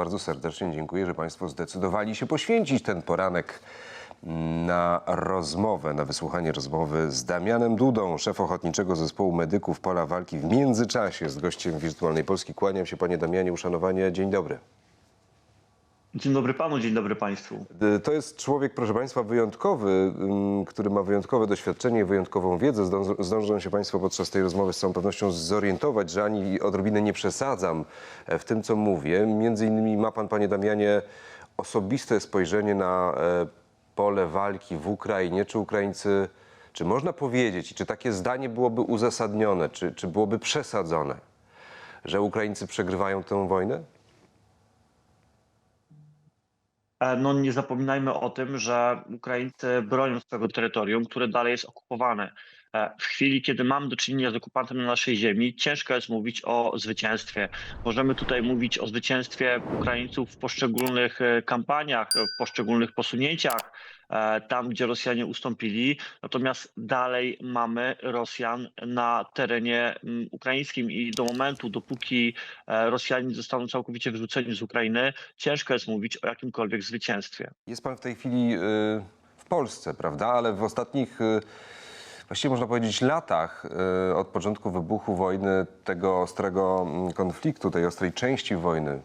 bardzo serdecznie dziękuję, że Państwo zdecydowali się poświęcić ten poranek na rozmowę, na wysłuchanie rozmowy z Damianem Dudą, szef Ochotniczego Zespołu Medyków Pola Walki. W międzyczasie z gościem Wirtualnej Polski. Kłaniam się Panie Damianie, uszanowanie. Dzień dobry. Dzień dobry panu, dzień dobry państwu. Y, To jest człowiek, proszę Państwa, wyjątkowy, ym, który ma wyjątkowe doświadczenie wyjątkową wiedzę. Zdążą, się Państwo podczas tej rozmowy z całą pewnością zorientować, że ani odrobinę nie przesadzam e, w tym, co mówię. Między innymi ma Pan, Panie Damianie, osobiste spojrzenie na e, pole walki w Ukrainie. Czy Ukraińcy, czy można powiedzieć, czy takie zdanie byłoby uzasadnione, czy, czy byłoby przesadzone, że Ukraińcy przegrywają tę wojnę? No nie zapominajmy o tym, że Ukraińcy bronią swojego terytorium, które dalej jest okupowane. E, W chwili, kiedy mamy do czynienia z okupantem na naszej ziemi, ciężko jest mówić o zwycięstwie. Możemy tutaj mówić o zwycięstwie Ukraińców w poszczególnych e, kampaniach, w poszczególnych posunięciach, e, tam gdzie Rosjanie ustąpili. Natomiast dalej mamy Rosjan na terenie mm, ukraińskim i do momentu, dopóki e, Rosjanie zostaną całkowicie wyrzuceni z Ukrainy, ciężko jest mówić o jakimkolwiek zwycięstwie. Jest pan w tej chwili y, w Polsce, prawda? Ale w ostatnich, właściwie można powiedzieć, latach od początku wybuchu wojny, tego ostrego mm, konfliktu, tej ostrej części wojny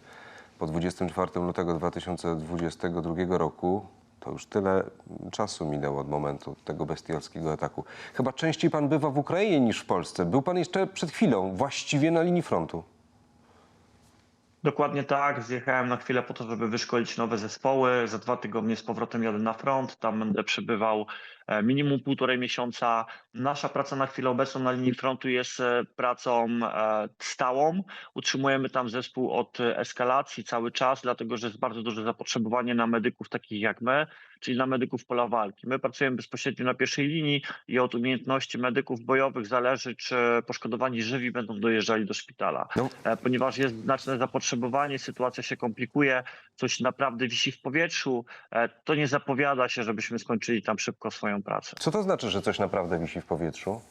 po 24 lutego 2022 roku, to już tyle czasu minęło od momentu tego bestialskiego ataku. Chyba częściej pan bywa w Ukrainie niż w Polsce. Był pan jeszcze przed chwilą właściwie na linii frontu. Dokładnie tak. Zjechałem na chwilę po to, żeby wyszkolić nowe zespoły. Za dwa tygodnie z powrotem jadę na front. Tam będę przebywał minimum półtorej miesiąca. Nasza praca na chwilę obecną na linii frontu jest e, pracą e, stałą. Utrzymujemy tam zespół od e, eskalacji cały czas, dlatego że jest bardzo duże zapotrzebowanie na medyków takich jak my, czyli na medyków pola walki. My pracujemy bezpośrednio na pierwszej linii i od umiejętności medyków bojowych zależy, czy poszkodowani żywi będą dojeżdżali do szpitala. No. E, ponieważ jest znaczne zapotrzebowanie, sytuacja się komplikuje, coś naprawdę wisi w powietrzu, e, to nie zapowiada się, żebyśmy skończyli tam szybko swoją pracę. Co to znaczy, że coś naprawdę wisi w powietrzu?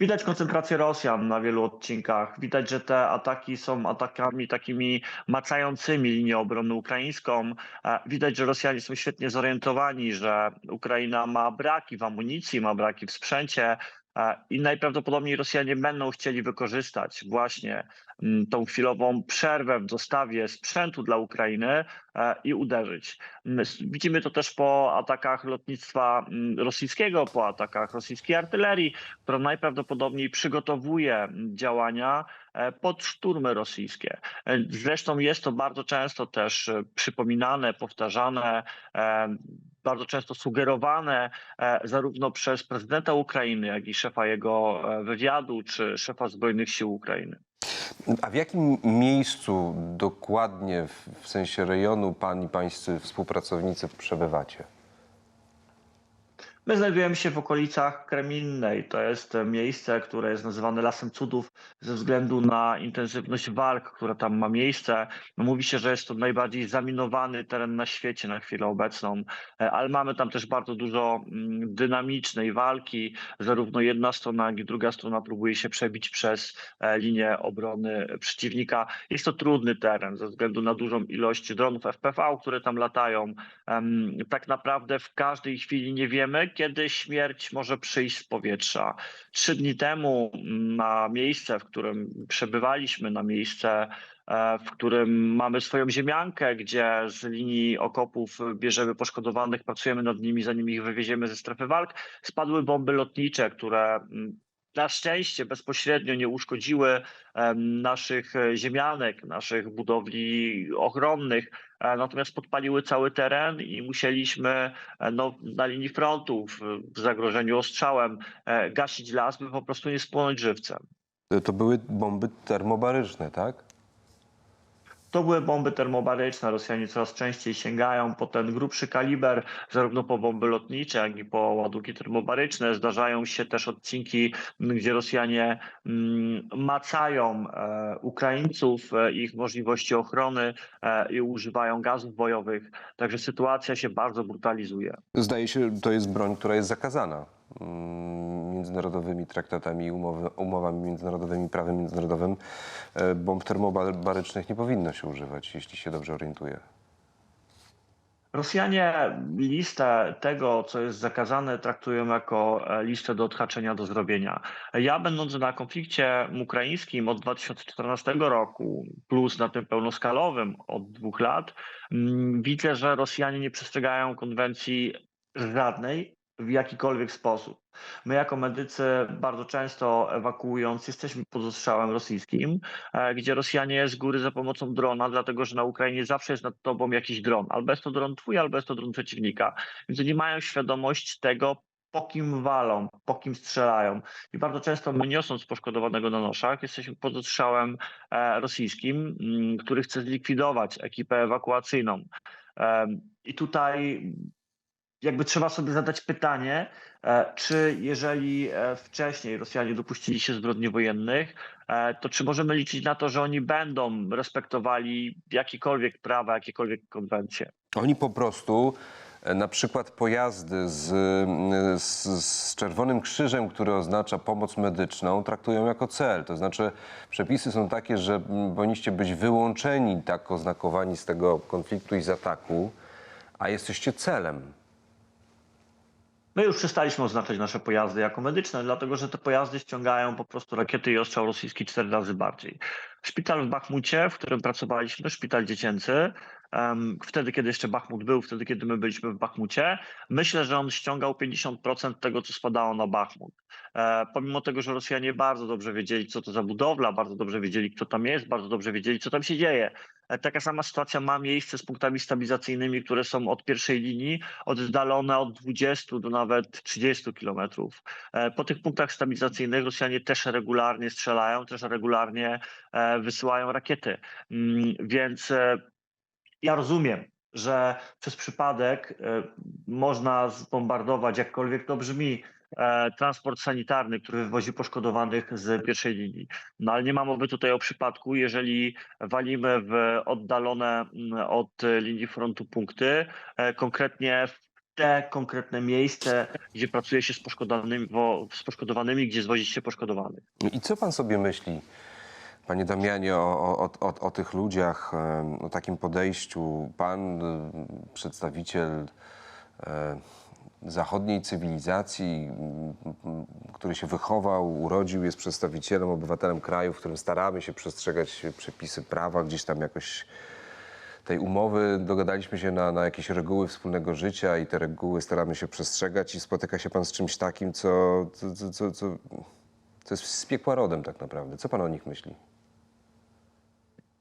Widać koncentrację Rosjan na wielu odcinkach. Widać, że te ataki są atakami takimi macającymi linię obrony ukraińską. E, Widać, że Rosjanie są świetnie zorientowani, że Ukraina ma braki w amunicji, ma braki w sprzęcie. e, I najprawdopodobniej Rosjanie będą chcieli wykorzystać właśnie tą chwilową przerwę w dostawie sprzętu dla Ukrainy e, i uderzyć. Mm, Widzimy to też po atakach lotnictwa mm, rosyjskiego, po atakach rosyjskiej artylerii, która najprawdopodobniej przygotowuje mm, działania e, pod szturmy rosyjskie. E, Zresztą jest to bardzo często też przypominane, powtarzane, bardzo często sugerowane zarówno przez prezydenta Ukrainy, jak i szefa jego wywiadu, czy szefa Zbrojnych Sił Ukrainy. A w jakim miejscu dokładnie, w, sensie rejonu, pan i pańscy współpracownicy przebywacie? My znajdujemy się w okolicach Kremlinnej. To jest e, miejsce, które jest nazywane Lasem Cudów ze względu na intensywność walk, która tam ma miejsce. Mówi się, że jest to najbardziej zaminowany teren na świecie na chwilę obecną, e, ale mamy tam też bardzo dużo mm, dynamicznej walki. Zarówno jedna strona, jak i druga strona próbuje się przebić przez e, linię obrony przeciwnika. Jest to trudny teren ze względu na dużą ilość dronów FPV, które tam latają. Tak naprawdę w każdej chwili nie wiemy, kiedy śmierć może przyjść z powietrza. Trzy dni temu mm, na miejsce, w którym przebywaliśmy, na miejsce, e, w którym mamy swoją ziemiankę, gdzie z linii okopów bierzemy poszkodowanych, pracujemy nad nimi, zanim ich wywieziemy ze strefy walk, spadły bomby lotnicze, które mm, na szczęście bezpośrednio nie uszkodziły naszych e, ziemianek, naszych budowli ochronnych, natomiast podpaliły cały teren i musieliśmy e, no, na linii frontu w, w zagrożeniu ostrzałem e, gasić las, by po prostu nie spłonąć żywcem. To były bomby termobaryczne, tak? To były bomby termobaryczne. Rosjanie coraz częściej sięgają po ten grubszy kaliber, zarówno po bomby lotnicze, jak i po ładunki termobaryczne. Zdarzają się też odcinki, gdzie Rosjanie mm, macają e, Ukraińców, e, ich możliwości ochrony e, i używają gazów bojowych. Także sytuacja się bardzo brutalizuje. Zdaje się, to jest broń, która jest zakazana. Międzynarodowymi traktatami, umowy, umowami międzynarodowymi, prawem międzynarodowym e, bomb termobarycznych nie powinno się używać, jeśli się dobrze orientuję. Rosjanie listę tego, co jest zakazane, traktują jako e, listę do odhaczenia do zrobienia. Ja, będąc na konflikcie ukraińskim od 2014 roku, plus na tym pełnoskalowym od dwóch lat, mm, widzę, że Rosjanie nie przestrzegają konwencji żadnej w jakikolwiek sposób. My, jako medycy, bardzo często ewakuując, jesteśmy pod ostrzałem rosyjskim, e, gdzie Rosjanie z góry za pomocą drona, dlatego że na Ukrainie zawsze jest nad tobą jakiś dron. Albo jest to dron twój, albo jest to dron przeciwnika. Więc oni mają świadomość tego, po kim walą, po kim strzelają. I bardzo często my niosąc poszkodowanego na noszach, jesteśmy pod ostrzałem e, rosyjskim, mm, który chce zlikwidować ekipę ewakuacyjną. Em, I tutaj jakby trzeba sobie zadać pytanie, e, czy jeżeli e, wcześniej Rosjanie dopuścili się zbrodni wojennych, e, to czy możemy liczyć na to, że oni będą respektowali jakiekolwiek prawa, jakiekolwiek konwencje? Oni po prostu na przykład pojazdy z, z, z Czerwonym Krzyżem, który oznacza pomoc medyczną, traktują jako cel. To znaczy przepisy są takie, że powinniście być wyłączeni, tak oznakowani z tego konfliktu i z ataku, a jesteście celem. My już przestaliśmy oznaczać nasze pojazdy jako medyczne, dlatego że te pojazdy ściągają po prostu rakiety i ostrzał rosyjski cztery razy bardziej. Szpital w Bachmucie, w którym pracowaliśmy, szpital dziecięcy, em, wtedy kiedy jeszcze Bachmut był, wtedy kiedy my byliśmy w Bachmucie, myślę, że on ściągał 50% tego, co spadało na Bachmut. E, pomimo tego, że Rosjanie bardzo dobrze wiedzieli, co to za budowla, bardzo dobrze wiedzieli, kto tam jest, bardzo dobrze wiedzieli, co tam się dzieje. E, Taka sama sytuacja ma miejsce z punktami stabilizacyjnymi, które są od pierwszej linii oddalone od 20 do nawet 30 kilometrów. E, Po tych punktach stabilizacyjnych Rosjanie też regularnie strzelają, też regularnie e, wysyłają rakiety. Mm, Więc ja rozumiem, że przez przypadek można zbombardować, jakkolwiek to brzmi, transport sanitarny, który wywozi poszkodowanych z pierwszej linii. No ale nie ma mowy tutaj o przypadku, jeżeli walimy w oddalone mm, od e, linii frontu punkty, e, konkretnie w te konkretne miejsce, gdzie pracuje się z poszkodowanymi, wo- z poszkodowanymi gdzie zwozi się poszkodowanych. I co pan sobie myśli, panie Damianie, o, o, o, o tych ludziach, o takim podejściu? Pan, em, przedstawiciel e, zachodniej cywilizacji, który się wychował, urodził, jest przedstawicielem, obywatelem kraju, w którym staramy się przestrzegać przepisy prawa, gdzieś tam jakoś tej umowy dogadaliśmy się na, na jakieś reguły wspólnego życia i te reguły staramy się przestrzegać i spotyka się pan z czymś takim, co, co, co, co, co jest z piekła rodem tak naprawdę. Co pan o nich myśli?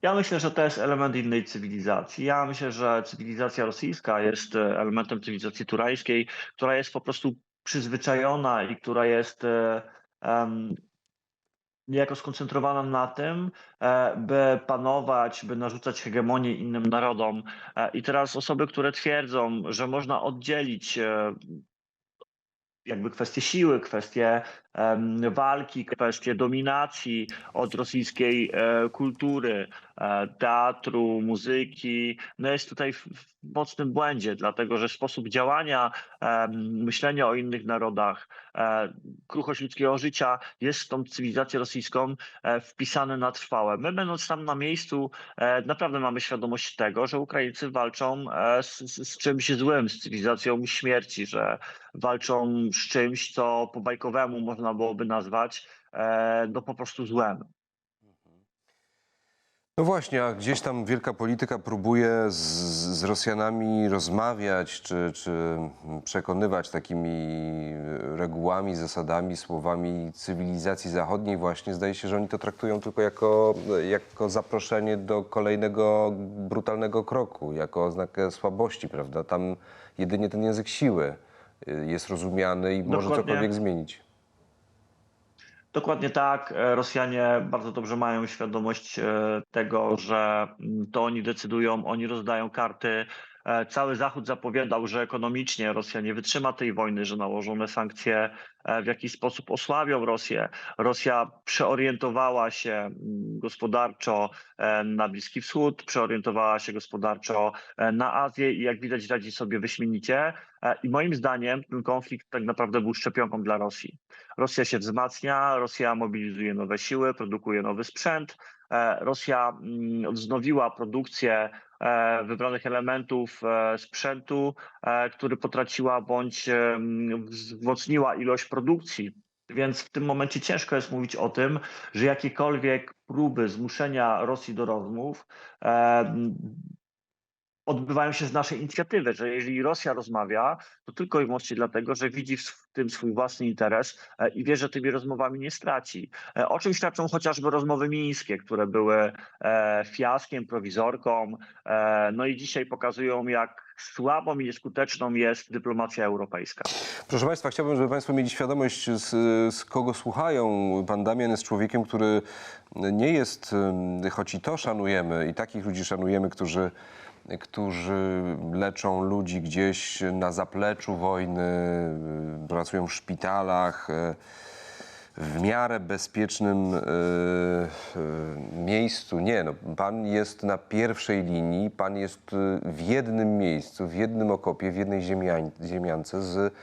Ja myślę, że to jest element innej cywilizacji. Ja myślę, że cywilizacja rosyjska jest e, elementem cywilizacji turańskiej, która jest po prostu przyzwyczajona i która jest em, niejako skoncentrowana na tym, e, by panować, by narzucać hegemonię innym narodom. I teraz osoby, które twierdzą, że można oddzielić jakby kwestie siły, kwestie walki, kwestie dominacji od rosyjskiej e, kultury, e, teatru, muzyki, no jest tutaj w, mocnym błędzie, dlatego że sposób działania, myślenia o innych narodach, e, kruchość ludzkiego życia jest w tą cywilizację rosyjską wpisane na trwałe. My będąc tam na miejscu naprawdę mamy świadomość tego, że Ukraińcy walczą z, z, z czymś złym, z cywilizacją śmierci, że walczą z czymś, co po bajkowemu można byłoby nazwać e, no po prostu złem. No właśnie, a gdzieś tam wielka polityka próbuje z, z Rosjanami rozmawiać, czy, czy przekonywać takimi regułami, zasadami, słowami cywilizacji zachodniej właśnie. Zdaje się, że oni to traktują tylko jako, jako zaproszenie do kolejnego brutalnego kroku, jako oznakę słabości, prawda? Tam jedynie ten język siły y, jest rozumiany i może Dokładnie. cokolwiek zmienić. Dokładnie tak. E, Rosjanie bardzo dobrze mają świadomość e, tego, że mm, to oni decydują, oni rozdają karty. E, cały Zachód zapowiadał, że ekonomicznie Rosja nie wytrzyma tej wojny, że nałożone sankcje e, w jakiś sposób osłabią Rosję. Rosja przeorientowała się mm, gospodarczo e, na Bliski Wschód, przeorientowała się gospodarczo na Azję i jak widać radzi sobie wyśmienicie. I moim zdaniem ten konflikt tak naprawdę był szczepionką dla Rosji. Rosja się wzmacnia, Rosja mobilizuje nowe siły, produkuje nowy sprzęt. Rosja mm, wznowiła produkcję e, wybranych elementów e, sprzętu, e, który potraciła bądź wzmocniła ilość produkcji. Więc w tym momencie ciężko jest mówić o tym, że jakiekolwiek próby zmuszenia Rosji do rozmów e, odbywają się z naszej inicjatywy, że jeżeli Rosja rozmawia, to tylko i wyłącznie dlatego, że widzi w tym swój własny interes e, i wie, że tymi rozmowami nie straci. E, O czym świadczą chociażby rozmowy mińskie, które były e, fiaskiem, prowizorką, no i dzisiaj pokazują, jak słabą i nieskuteczną jest dyplomacja europejska. Proszę Państwa, chciałbym, żeby Państwo mieli świadomość, z, z kogo słuchają. Pan Damian jest człowiekiem, który nie jest, choć i to szanujemy, i takich ludzi szanujemy, którzy, którzy leczą ludzi gdzieś na zapleczu wojny, y, pracują w szpitalach. y, w miarę bezpiecznym y, miejscu. Nie, no, pan jest na pierwszej linii, pan jest w jednym miejscu, w jednym okopie, w jednej ziemiance z,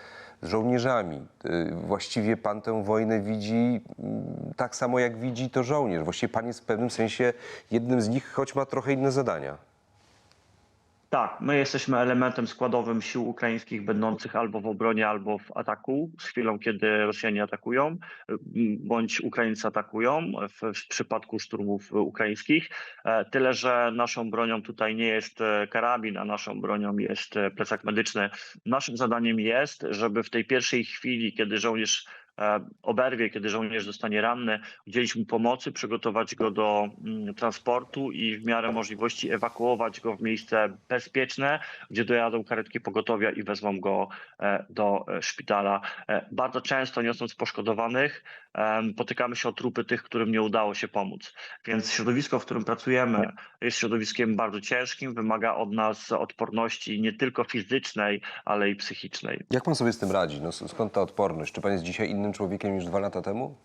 żołnierzami. Właściwie pan tę wojnę widzi mm, tak samo, jak widzi to żołnierz. Właściwie pan jest w pewnym sensie jednym z nich, choć ma trochę inne zadania. Tak, my jesteśmy elementem składowym sił ukraińskich będących albo w obronie, albo w ataku. Z chwilą, kiedy Rosjanie atakują, bądź Ukraińcy atakują, w, w przypadku szturmów ukraińskich. E, Tyle, że naszą bronią tutaj nie jest e, karabin, a naszą bronią jest e, plecak medyczny. Naszym zadaniem jest, żeby w tej pierwszej chwili, kiedy żołnierz oberwie, kiedy żołnierz zostanie ranny, udzielić mu pomocy, przygotować go do mm, transportu i w miarę możliwości ewakuować go w miejsce bezpieczne, gdzie dojadą karetki pogotowia i wezmą go e, do e, szpitala. E, Bardzo często niosąc poszkodowanych, potykamy się o trupy tych, którym nie udało się pomóc. Więc środowisko, w którym pracujemy, jest środowiskiem bardzo ciężkim, wymaga od nas odporności nie tylko fizycznej, ale i psychicznej. Jak pan sobie z tym radzi? No, skąd ta odporność? Czy pan jest dzisiaj innym człowiekiem niż dwa lata temu?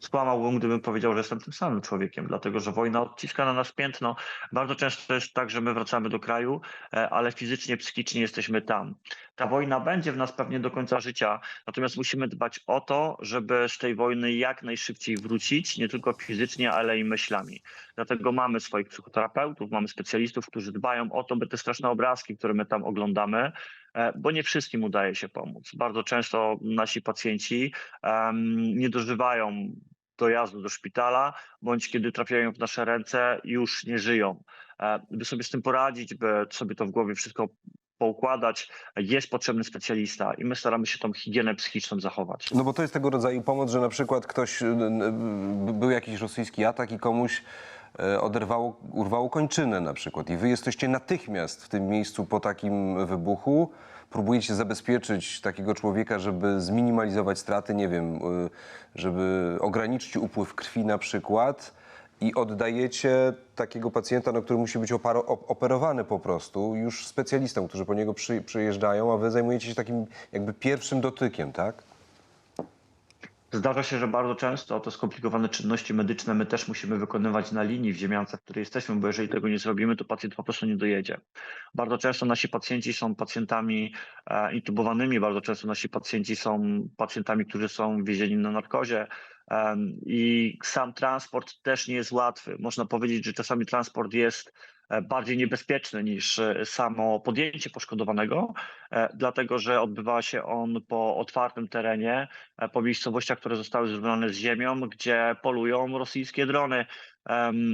Skłamałbym, gdybym powiedział, że jestem tym samym człowiekiem, dlatego że wojna odciska na nas piętno. Bardzo często jest tak, że my wracamy do kraju, e, ale fizycznie, psychicznie jesteśmy tam. Ta wojna będzie w nas pewnie do końca życia, natomiast musimy dbać o to, żeby z tej wojny jak najszybciej wrócić, nie tylko fizycznie, ale i myślami. Dlatego mamy swoich psychoterapeutów, mamy specjalistów, którzy dbają o to, by te straszne obrazki, które my tam oglądamy, e, bo nie wszystkim udaje się pomóc. Bardzo często nasi pacjenci em, nie dożywają dojazdu do szpitala, bądź kiedy trafiają w nasze ręce, już nie żyją. E, By sobie z tym poradzić, by sobie to w głowie wszystko poukładać, jest potrzebny specjalista i my staramy się tą higienę psychiczną zachować. No bo to jest tego rodzaju pomoc, że na przykład ktoś, był jakiś rosyjski atak i komuś oderwało, urwało kończynę na przykład. I wy jesteście natychmiast w tym miejscu po takim wybuchu, próbujecie zabezpieczyć takiego człowieka, żeby zminimalizować straty, nie wiem, y, żeby ograniczyć upływ krwi na przykład. I oddajecie takiego pacjenta, no, który musi być oparo, op- operowany po prostu, już specjalistom, którzy po niego przy, przyjeżdżają, a wy zajmujecie się takim jakby pierwszym dotykiem, tak? Zdarza się, że bardzo często te skomplikowane czynności medyczne my też musimy wykonywać na linii w ziemiance, w której jesteśmy, bo jeżeli tego nie zrobimy, to pacjent po prostu nie dojedzie. Bardzo często nasi pacjenci są pacjentami e, intubowanymi, bardzo często nasi pacjenci są pacjentami, którzy są wiezieni na narkozie. em, I sam transport też nie jest łatwy. Można powiedzieć, że czasami transport jest e, bardziej niebezpieczny niż e, samo podjęcie poszkodowanego, e, dlatego że odbywa się on po otwartym terenie, e, po miejscowościach, które zostały zrównane z ziemią, gdzie polują rosyjskie drony.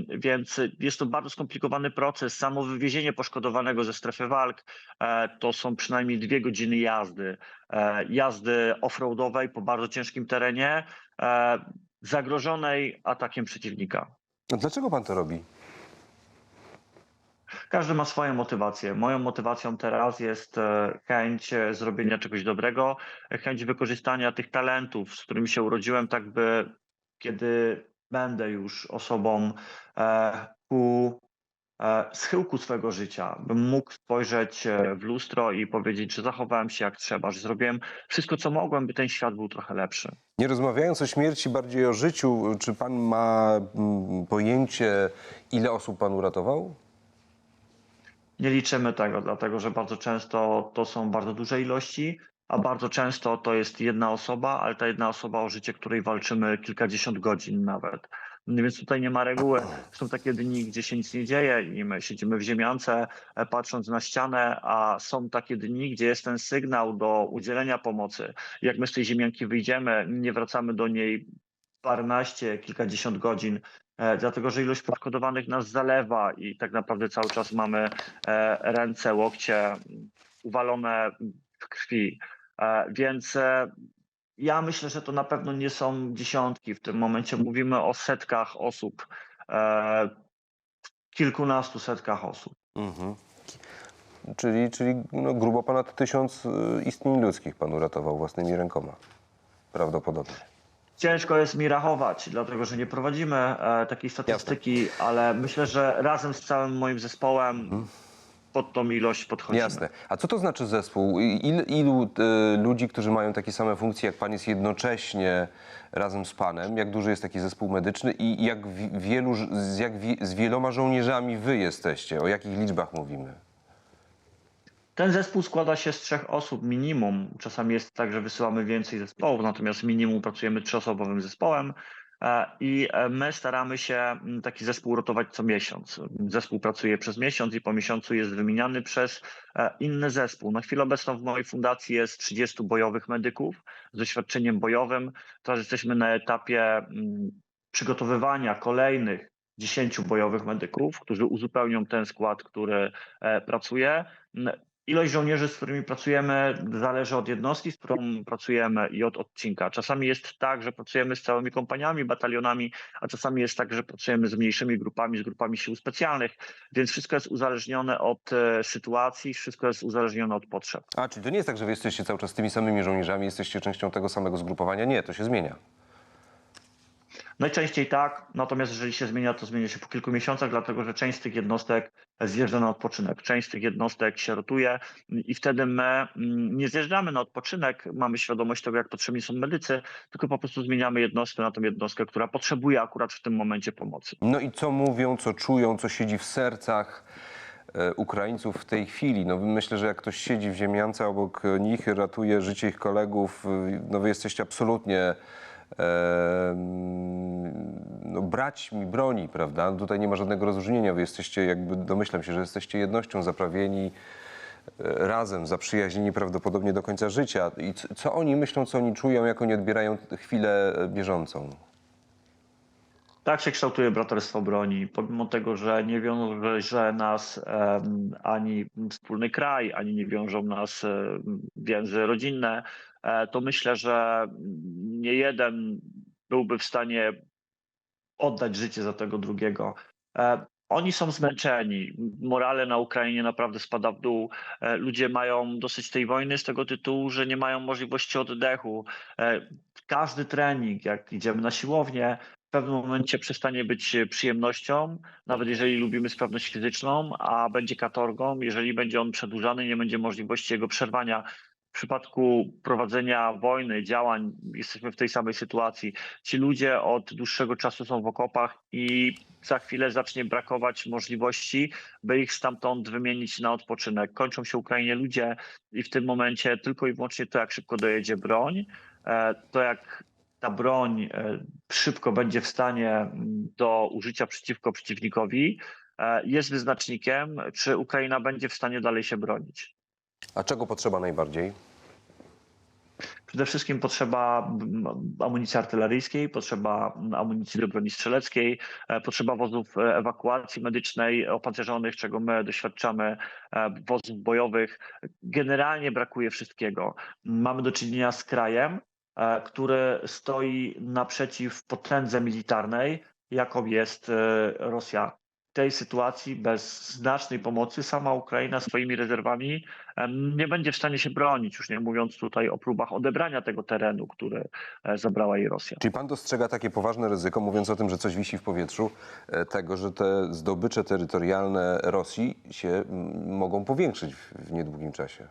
Więc jest to bardzo skomplikowany proces. Samo wywiezienie poszkodowanego ze strefy walk e, to są przynajmniej dwie godziny jazdy. E, Jazdy offroadowej po bardzo ciężkim terenie, e, zagrożonej atakiem przeciwnika. A Dlaczego pan to robi? Każdy ma swoją motywację. Moją motywacją teraz jest e, chęć e, zrobienia czegoś dobrego, chęć wykorzystania tych talentów, z którymi się urodziłem, tak by kiedy będę już osobą e, ku schyłku swego życia, bym mógł spojrzeć w lustro i powiedzieć, że zachowałem się jak trzeba, że zrobiłem wszystko, co mogłem, by ten świat był trochę lepszy. Nie rozmawiając o śmierci, bardziej o życiu, czy pan ma mm, pojęcie, ile osób pan uratował? Nie liczymy tego, dlatego że bardzo często to są bardzo duże ilości, a bardzo często to jest jedna osoba, ale ta jedna osoba o życie, której walczymy kilkadziesiąt godzin nawet. No Więc tutaj nie ma reguły. Są takie dni, gdzie się nic nie dzieje i my siedzimy w ziemiance, e, patrząc na ścianę, a są takie dni, gdzie jest ten sygnał do udzielenia pomocy. Jak my z tej ziemianki wyjdziemy, nie wracamy do niej paręnaście, kilkadziesiąt godzin, dlatego że ilość poszkodowanych nas zalewa i tak naprawdę cały czas mamy e, ręce, łokcie uwalone w krwi. E, Więc e, ja myślę, że to na pewno nie są dziesiątki. W tym momencie mówimy o setkach osób, e, kilkunastu setkach osób. Mhm. Czyli, czyli no, grubo ponad tysiąc y, istnień ludzkich pan uratował własnymi rękoma. Prawdopodobnie. Ciężko jest mi rachować, dlatego że nie prowadzimy e, takiej statystyki, ale myślę, że razem z całym moim zespołem pod tą ilość podchodzimy. Jasne. A co to znaczy zespół? Il, ilu y, ludzi, którzy mają takie same funkcje jak pan, jest jednocześnie razem z panem? Jak duży jest taki zespół medyczny i jak wi- wielu, ż- z, jak wi, z wieloma żołnierzami wy jesteście? O jakich liczbach mówimy? Ten zespół składa się z trzech osób minimum. Czasami jest tak, że wysyłamy więcej zespołów, natomiast minimum pracujemy trzyosobowym zespołem. e, I e, my staramy się mm, taki zespół rotować co miesiąc. Zespół pracuje przez miesiąc i po miesiącu jest wymieniany przez e, inny zespół. Na chwilę obecną w mojej fundacji jest 30 bojowych medyków z doświadczeniem bojowym. Teraz jesteśmy na etapie mm, przygotowywania kolejnych 10 bojowych medyków, którzy uzupełnią ten skład, który pracuje. Ilość żołnierzy, z którymi pracujemy, zależy od jednostki, z którą pracujemy i od odcinka. Czasami jest tak, że pracujemy z całymi kompaniami, batalionami, a czasami jest tak, że pracujemy z mniejszymi grupami, z grupami sił specjalnych, więc wszystko jest uzależnione od e, sytuacji, wszystko jest uzależnione od potrzeb. A, czyli to nie jest tak, że wy jesteście cały czas tymi samymi żołnierzami, jesteście częścią tego samego zgrupowania? Nie, to się zmienia. Najczęściej tak, natomiast jeżeli się zmienia, to zmienia się po kilku miesiącach, dlatego że część z tych jednostek zjeżdża na odpoczynek, część z tych jednostek się rotuje i wtedy my mm, nie zjeżdżamy na odpoczynek, mamy świadomość tego, jak potrzebni są medycy, tylko po prostu zmieniamy jednostkę na tą jednostkę, która potrzebuje akurat w tym momencie pomocy. No i co mówią, co czują, co siedzi w sercach e, Ukraińców w tej chwili? No myślę, że jak ktoś siedzi w ziemiance obok nich, ratuje życie ich kolegów, no wy jesteście absolutnie no, braćmi broni, prawda? Tutaj nie ma żadnego rozróżnienia. Wy jesteście jakby, domyślam się, że jesteście jednością zaprawieni e, razem, zaprzyjaźnieni prawdopodobnie do końca życia. I co, oni myślą, co oni czują, jak oni odbierają chwilę e, bieżącą? Tak się kształtuje braterstwo broni, pomimo tego, że nie wiąże nas em, ani wspólny kraj, ani nie wiążą nas em, więzy rodzinne, to myślę, że nie jeden byłby w stanie oddać życie za tego drugiego. E, Oni są zmęczeni. Morale na Ukrainie naprawdę spada w dół. E, Ludzie mają dosyć tej wojny z tego tytułu, że nie mają możliwości oddechu. E, Każdy trening, jak idziemy na siłownię, w pewnym momencie przestanie być przyjemnością, nawet jeżeli lubimy sprawność fizyczną, a będzie katorgą, jeżeli będzie on przedłużany, nie będzie możliwości jego przerwania. W przypadku prowadzenia wojny, działań, jesteśmy w tej samej sytuacji. Ci ludzie od dłuższego czasu są w okopach i za chwilę zacznie brakować możliwości, by ich stamtąd wymienić na odpoczynek. Kończą się Ukrainie ludzie i w tym momencie tylko i wyłącznie to, jak szybko dojedzie broń, e, to jak ta broń e, szybko będzie w stanie mm, do użycia przeciwko przeciwnikowi, e, jest wyznacznikiem, czy Ukraina będzie w stanie dalej się bronić. A czego potrzeba najbardziej? Przede wszystkim potrzeba mm, amunicji artyleryjskiej, potrzeba amunicji do broni strzeleckiej, e, potrzeba wozów e, ewakuacji medycznej opancerzonych, czego my doświadczamy, e, wozów bojowych. Generalnie brakuje wszystkiego. Mamy do czynienia z krajem, który stoi naprzeciw potędze militarnej, jaką jest Rosja. Tej sytuacji bez znacznej pomocy sama Ukraina swoimi rezerwami nie będzie w stanie się bronić, już nie mówiąc tutaj o próbach odebrania tego terenu, który e, zabrała jej Rosja. Czyli pan dostrzega takie poważne ryzyko, mówiąc o tym, że coś wisi w powietrzu, e, tego, że te zdobycze terytorialne Rosji się mogą powiększyć w niedługim czasie?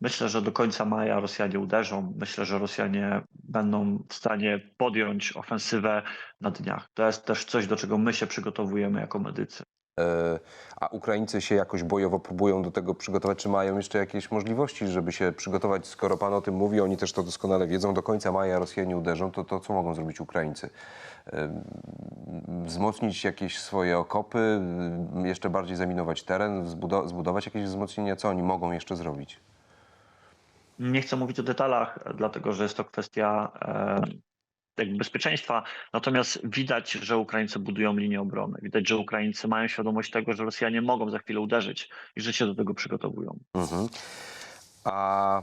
Myślę, że do końca maja Rosjanie uderzą. Myślę, że Rosjanie będą w stanie podjąć ofensywę na dniach. To jest też coś, do czego my się przygotowujemy jako medycy. E, A Ukraińcy się jakoś bojowo próbują do tego przygotować? Czy mają jeszcze jakieś możliwości, żeby się przygotować? Skoro pan o tym mówi, oni też to doskonale wiedzą, do końca maja Rosjanie uderzą, to, to co mogą zrobić Ukraińcy? E, Wzmocnić jakieś swoje okopy, m, jeszcze bardziej zaminować teren, zbudo- zbudować jakieś wzmocnienia? Co oni mogą jeszcze zrobić? Nie chcę mówić o detalach, dlatego że jest to kwestia e, bezpieczeństwa. Natomiast widać, że Ukraińcy budują linię obrony. Widać, że Ukraińcy mają świadomość tego, że Rosjanie mogą za chwilę uderzyć i że się do tego przygotowują. Mhm. A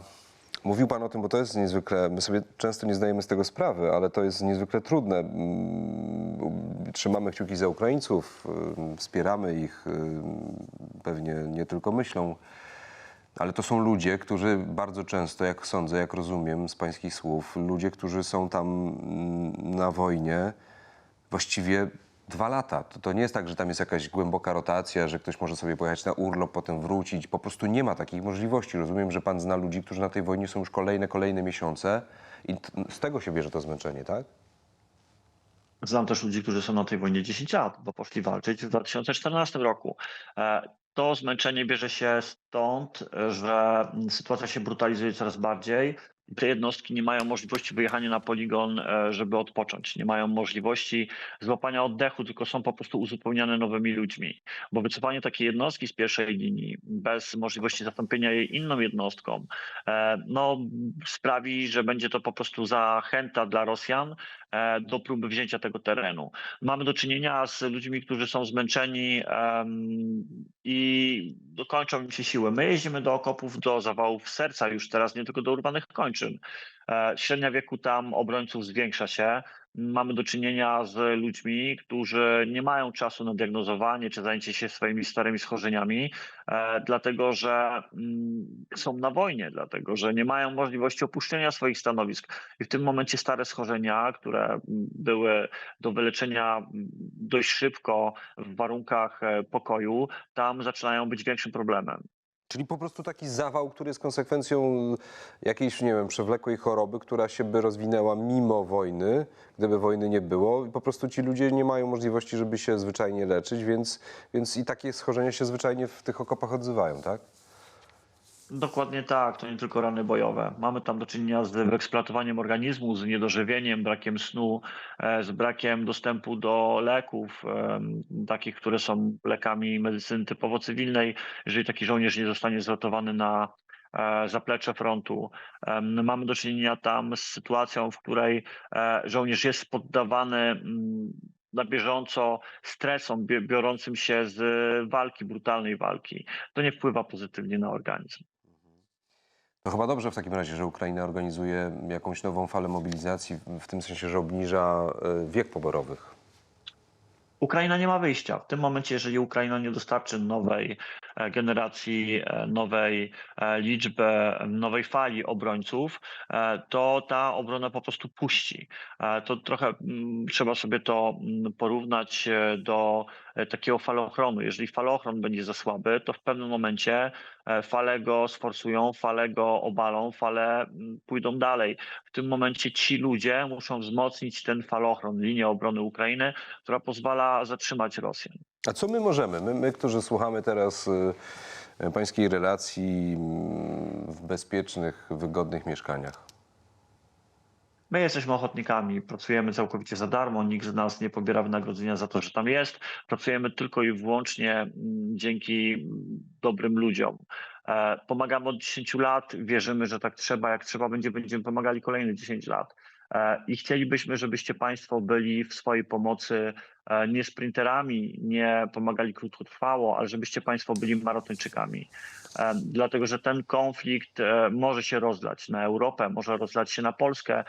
mówił Pan o tym, bo to jest niezwykle, my sobie często nie zdajemy z tego sprawy, ale to jest niezwykle trudne. Mm, Trzymamy kciuki za Ukraińców, ym, wspieramy ich, ym, pewnie nie tylko myślą, ale to są ludzie, którzy bardzo często, jak sądzę, jak rozumiem z Pańskich słów, ludzie, którzy są tam mm, na wojnie właściwie dwa lata. To, to nie jest tak, że tam jest jakaś głęboka rotacja, że ktoś może sobie pojechać na urlop, potem wrócić. Po prostu nie ma takich możliwości. Rozumiem, że pan zna ludzi, którzy na tej wojnie są już kolejne, kolejne miesiące i z tego się bierze to zmęczenie, tak? Znam też ludzi, którzy są na tej wojnie 10 lat, bo poszli walczyć w 2014 roku. To zmęczenie bierze się stąd, że sytuacja się brutalizuje coraz bardziej. Te jednostki nie mają możliwości wyjechania na poligon, e, żeby odpocząć. Nie mają możliwości złapania oddechu, tylko są po prostu uzupełniane nowymi ludźmi. Bo wycofanie takiej jednostki z pierwszej linii bez możliwości zastąpienia jej inną jednostką, e, no, sprawi, że będzie to po prostu zachęta dla Rosjan e, do próby wzięcia tego terenu. Mamy do czynienia z ludźmi, którzy są zmęczeni i dokończą im się siły. My jeździmy do okopów, do zawałów serca już teraz, nie tylko do urwanych kończyn. E, Średnia wieku tam obrońców zwiększa się. Mamy do czynienia z ludźmi, którzy nie mają czasu na diagnozowanie czy zajęcie się swoimi starymi schorzeniami, e, dlatego że mm, są na wojnie, dlatego że nie mają możliwości opuszczenia swoich stanowisk. I w tym momencie stare schorzenia, które mm, były do wyleczenia mm, dość szybko w warunkach e, pokoju, tam zaczynają być większym problemem. Czyli po prostu taki zawał, który jest konsekwencją jakiejś, nie wiem, przewlekłej choroby, która się by rozwinęła mimo wojny, gdyby wojny nie było. I po prostu ci ludzie nie mają możliwości, żeby się zwyczajnie leczyć, więc, więc i takie schorzenia się zwyczajnie w tych okopach odzywają, tak? Dokładnie tak, to nie tylko rany bojowe. Mamy tam do czynienia z wyeksploatowaniem organizmu, z niedożywieniem, brakiem snu, e, z brakiem dostępu do leków, em, takich, które są lekami medycyny typowo cywilnej. Jeżeli taki żołnierz nie zostanie zwrotowany na e, zaplecze frontu. Mamy do czynienia tam z sytuacją, w której e, żołnierz jest poddawany mm, na bieżąco stresom biorącym się z walki, brutalnej walki. To nie wpływa pozytywnie na organizm. To chyba dobrze w takim razie, że Ukraina organizuje jakąś nową falę mobilizacji, w tym sensie, że obniża e, wiek poborowych. Ukraina nie ma wyjścia. W tym momencie, jeżeli Ukraina nie dostarczy nowej e, generacji, e, nowej liczby, nowej fali obrońców, to ta obrona po prostu puści. To trochę trzeba sobie to porównać do takiego falochronu. Jeżeli falochron będzie za słaby, to w pewnym momencie e, fale go sforsują, fale go obalą, fale mm, pójdą dalej. W tym momencie ci ludzie muszą wzmocnić ten falochron, linię obrony Ukrainy, która pozwala zatrzymać Rosjan. A co my możemy? My, my którzy słuchamy teraz y, pańskiej relacji mm, w bezpiecznych, wygodnych mieszkaniach. My jesteśmy ochotnikami, pracujemy całkowicie za darmo, nikt z nas nie pobiera wynagrodzenia za to, że tam jest. Pracujemy tylko i wyłącznie mm, dzięki mm, dobrym ludziom. E, Pomagamy od 10 lat, wierzymy, że tak trzeba, jak trzeba będzie, będziemy pomagali kolejne 10 lat. E, I chcielibyśmy, żebyście Państwo byli w swojej pomocy e, nie sprinterami, nie pomagali krótkotrwało, ale żebyście Państwo byli maratończykami. E, Dlatego, że ten konflikt może się rozlać na Europę, może rozlać się na Polskę.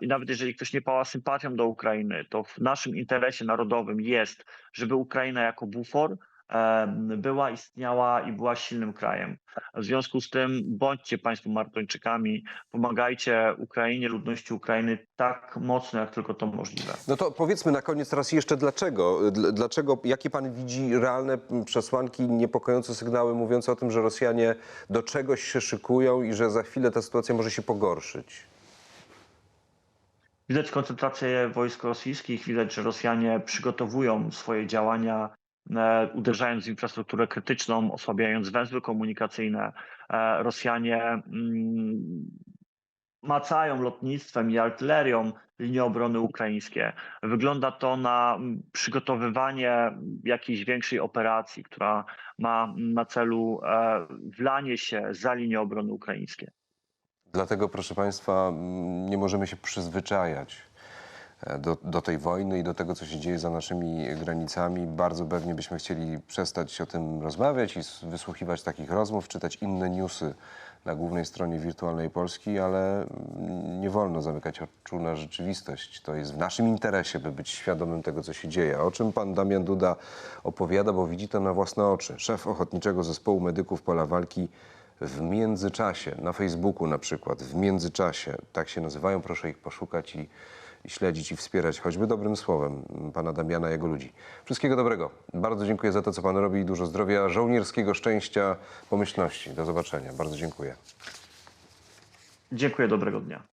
I nawet jeżeli ktoś nie pała sympatią do Ukrainy, to w naszym interesie narodowym jest, żeby Ukraina jako bufor była, istniała i była silnym krajem. W związku z tym bądźcie Państwo maratończykami, pomagajcie Ukrainie, ludności Ukrainy tak mocno, jak tylko to możliwe. No to powiedzmy na koniec raz jeszcze dlaczego. Dl- Dlaczego, jakie pan widzi realne przesłanki, niepokojące sygnały mówiące o tym, że Rosjanie do czegoś się szykują i że za chwilę ta sytuacja może się pogorszyć? Widać koncentrację wojsk rosyjskich, widać, że Rosjanie przygotowują swoje działania, uderzając w infrastrukturę krytyczną, osłabiając węzły komunikacyjne. E, Rosjanie mm, macają lotnictwem i artylerią linie obrony ukraińskie. Wygląda to na mm, przygotowywanie jakiejś większej operacji, która ma na celu e, wlanie się za linię obrony ukraińskie. Dlatego, proszę Państwa, nie możemy się przyzwyczajać e, do, do tej wojny i do tego, co się dzieje za naszymi granicami. Bardzo pewnie byśmy chcieli przestać o tym rozmawiać i wysłuchiwać takich rozmów, czytać inne newsy na głównej stronie wirtualnej Polski, ale mm, nie wolno zamykać oczu na rzeczywistość. To jest w naszym interesie, by być świadomym tego, co się dzieje. O czym pan Damian Duda opowiada, bo widzi to na własne oczy. Szef Ochotniczego Zespołu Medyków Pola Walki w międzyczasie, na Facebooku na przykład, w międzyczasie, tak się nazywają, proszę ich poszukać i śledzić i wspierać, choćby dobrym słowem, pana Damiana i jego ludzi. Wszystkiego dobrego. Bardzo dziękuję za to, co pan robi dużo zdrowia, żołnierskiego szczęścia, pomyślności. Do zobaczenia. Bardzo dziękuję. Dziękuję, dobrego dnia.